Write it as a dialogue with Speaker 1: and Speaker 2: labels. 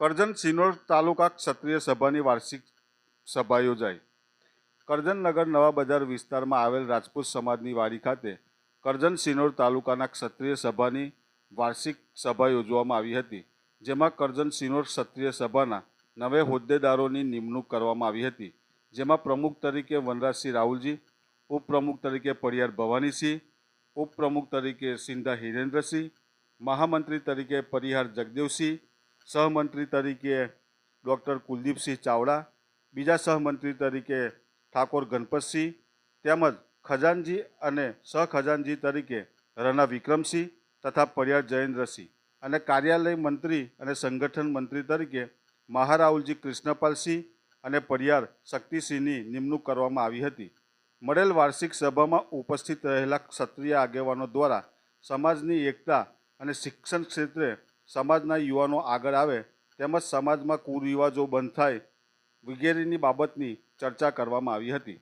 Speaker 1: કરજણ સિનોર તાલુકા ક્ષત્રિય સભાની વાર્ષિક સભા યોજાઈ. કરજણનગર નવા બજાર વિસ્તારમાં આવેલ રાજપૂત સમાજની વાડી ખાતે કરજણ સિનોર તાલુકાના ક્ષત્રિય સભાની વાર્ષિક સભા યોજવામાં આવી હતી, જેમાં કરજણ સિનોર ક્ષત્રિય સભાના નવે હોદ્દેદારોની નિમણૂક કરવામાં આવી હતી, જેમાં પ્રમુખ તરીકે વનરાજસિંહ રાહુલજી, ઉપપ્રમુખ તરીકે પડિયાર ભવાનીસિંહ, ઉપપ્રમુખ તરીકે સિંધા હિરેન્દ્રસિંહ, મહામંત્રી તરીકે પરિહાર જગદેવસિંહ સહમંત્રી તરીકે ડૉક્ટર કુલદીપસિંહ ચાવડા, બીજા સહમંત્રી તરીકે ઠાકોર ગણપતસિંહ, તેમજ ખજાનજી અને સહખજાનજી તરીકે રના વિક્રમસિંહ તથા પરિયાર જયેન્દ્રસિંહ અને કાર્યાલય મંત્રી અને સંગઠન મંત્રી તરીકે મહારાહુલજી કૃષ્ણપાલસિંહ અને પરિયાર શક્તિસિંહની નિમણૂક કરવામાં આવી હતી. મળેલ વાર્ષિક સભામાં ઉપસ્થિત રહેલા ક્ષત્રિય આગેવાનો દ્વારા સમાજની એકતા અને શિક્ષણ ક્ષેત્રે સમાજના યુવાનો આગળ આવે તેમજ સમાજમાં કુરિવાજો બંધ થાય વગેરેની બાબતની ચર્ચા કરવામાં આવી હતી.